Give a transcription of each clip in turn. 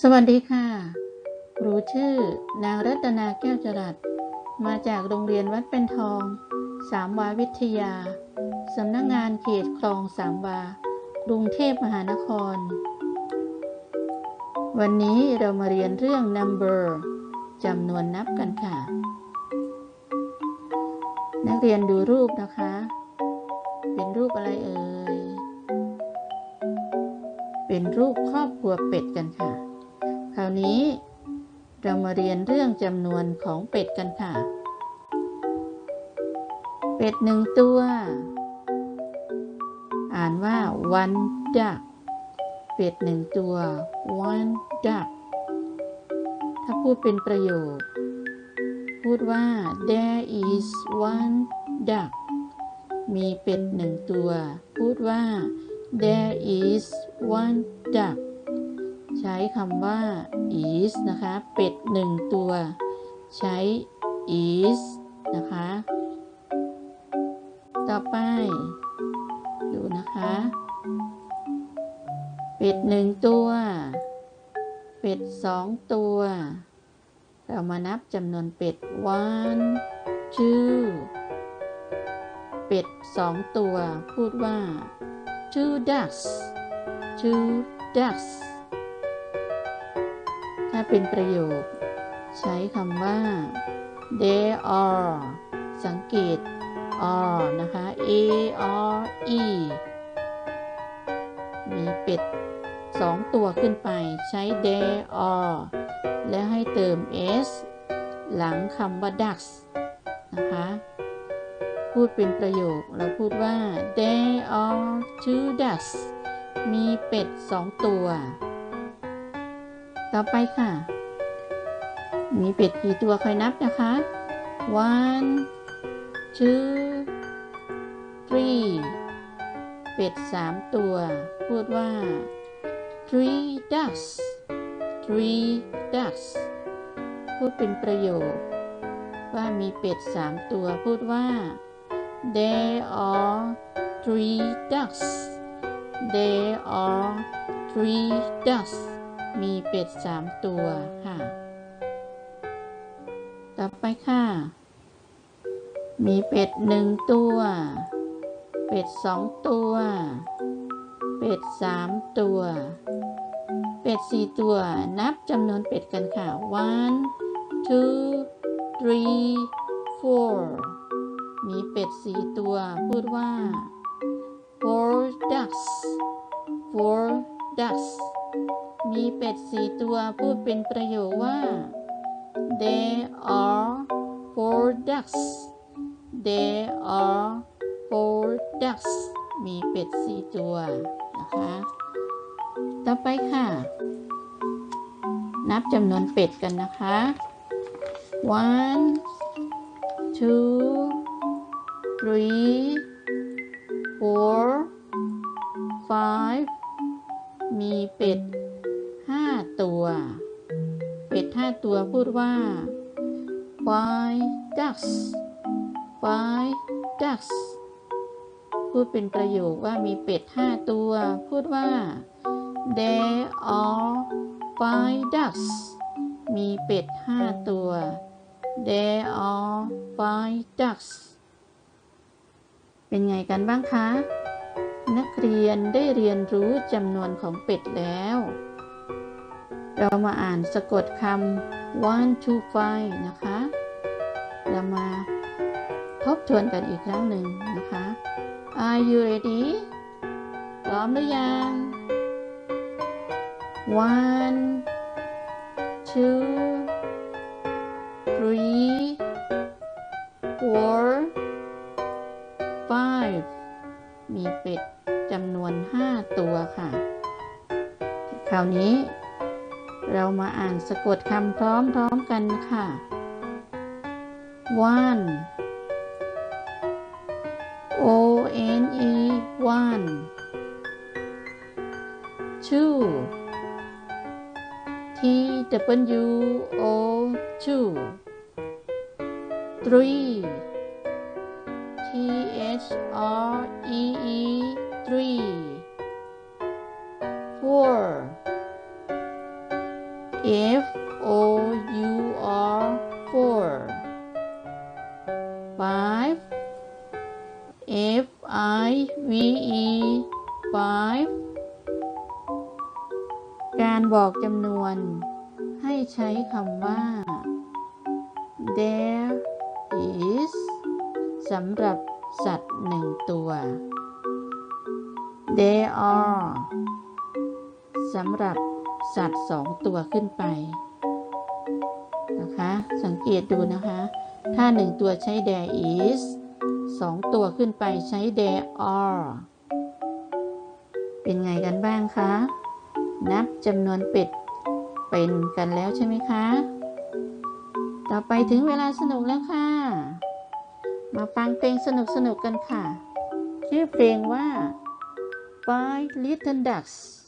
สวัสดีค่ะรูชื่อ นางรัตนาแก้วจรัส มาจากโรงเรียนวัดเป็นทอง สามวาวิทยา สำนักงงานเขตคลองสามวา กรุงเทพมหานคร วันนี้เรามาเรียนเรื่อง number จำนวนนับกันค่ะ นักเรียนดูรูปนะคะ เป็นรูปอะไรเอ่ย เป็นรูปครอบครัวเป็ดกันค่ะ คราวนี้เรามาเรียนเรื่องจำนวนของเป็ดกันค่ะ เป็ดหนึ่งตัว อ่านว่า one duck เป็ดหนึ่งตัว one duck ถ้าพูดเป็นประโยค พูดว่า there is one duck มีเป็ดหนึ่งตัว พูดว่า there is one duck ใช้คำว่า is นะคะ เป็ดหนึ่งตัว ใช้ is นะคะ ต่อไป ดูนะคะ เป็ดหนึ่งตัว เป็ดสองตัว เรามานับจำนวนเป็ด one two เป็ดสองตัว พูดว่า two ducks two ducks เป็นประโยค ใช้คำว่า there are สังเกต are นะคะ a r e มีเป็ดสองตัวขึ้นไปใช้ there are และให้เติม s หลังคำว่า ducks นะคะ พูดเป็นประโยค เราพูดว่า there are two ducks มีเป็ดสองตัว ต่อไปค่ะ มีเป็ดกี่ตัวคอยนับนะคะ one two three เป็ดสามตัว พูดว่า three ducks three ducks พูดเป็นประโยค ว่ามีเป็ดสามตัว พูดว่า there are three ducks there are three ducks มีเป็ดสามตัวค่ะ ต่อไปค่ะ มีเป็ดหนึ่งตัว เป็ดสองตัว เป็ดสามตัว เป็ดสี่ตัว นับจำนวนเป็ดกันค่ะ one two three four มีเป็ดสี่ตัว พูดว่า four ducks four ducks มีเป็ดสี่ตัวพูดเป็นประโยคว่า there are four ducks there are four ducks มีเป็ดสี่ตัวนะคะ ต่อไปค่ะ นับจำนวนเป็ดกันนะคะ one two three four five มีเป็ด ห้าตัวพูดว่า five ducks five ducks พูดเป็นประโยคว่ามีเป็ดห้าตัว พูดว่า there are five ducks มีเป็ดห้าตัว there are five ducks เป็นไงกันบ้างคะ นักเรียนได้เรียนรู้จำนวนของเป็ดแล้ว เรามาอ่านสะกดคำ one two five นะคะ เรามาทบทวนกันอีกครั้งหนึ่งนะคะ Are you ready พร้อมหรือยัง one two three four five มีเป็ดจำนวน 5 ตัวค่ะ คราวนี้ เรามาอ่านสะกดคำพร้อมๆกันค่ะ one o n e one two t w o two three T H R E E three four F O U R four five F I V E five การบอกจำนวน ให้ใช้คำว่า there is สำหรับสัตว์หนึ่งตัว there are สำหรับ สัตว์สองตัวขึ้นไปนะคะ สังเกตดูนะคะ ถ้าหนึ่งตัวใช้ there is สองตัวขึ้นไปใช้ there are เป็นไงกันบ้างคะ นับจำนวนเป็ดเป็นกันแล้วใช่ไหมคะ ต่อไปถึงเวลาสนุกแล้วค่ะ มาฟังเพลงสนุกๆกันค่ะ ชื่อเพลงว่า Five Little Ducks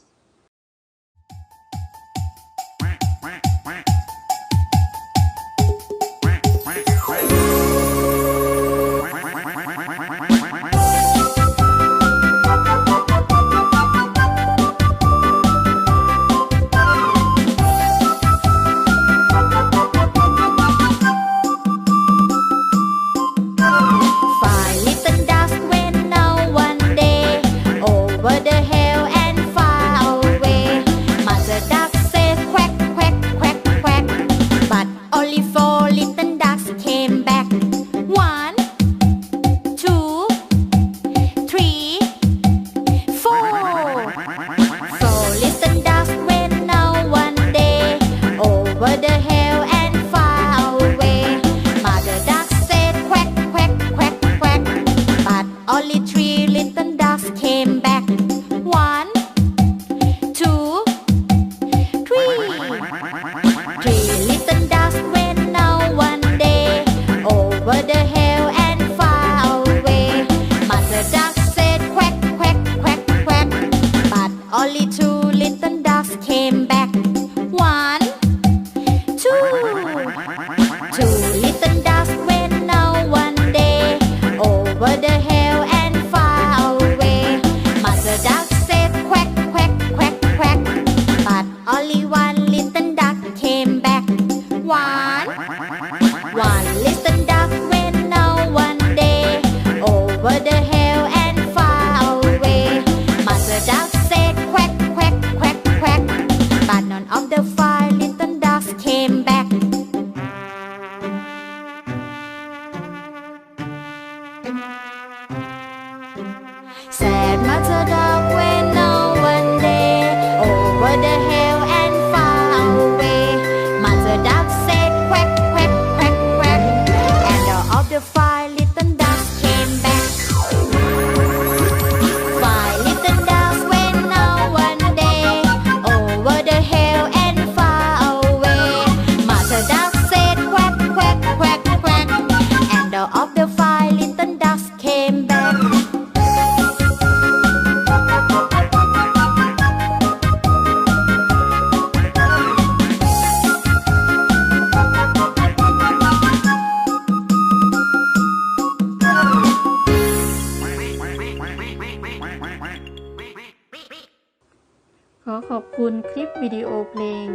อขอบคุณคลิปวิดีโอเพลง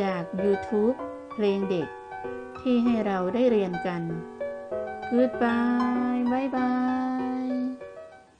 จาก YouTube เพลงเด็ก ที่ให้เราได้เรียนกัน Goodbye บายบาย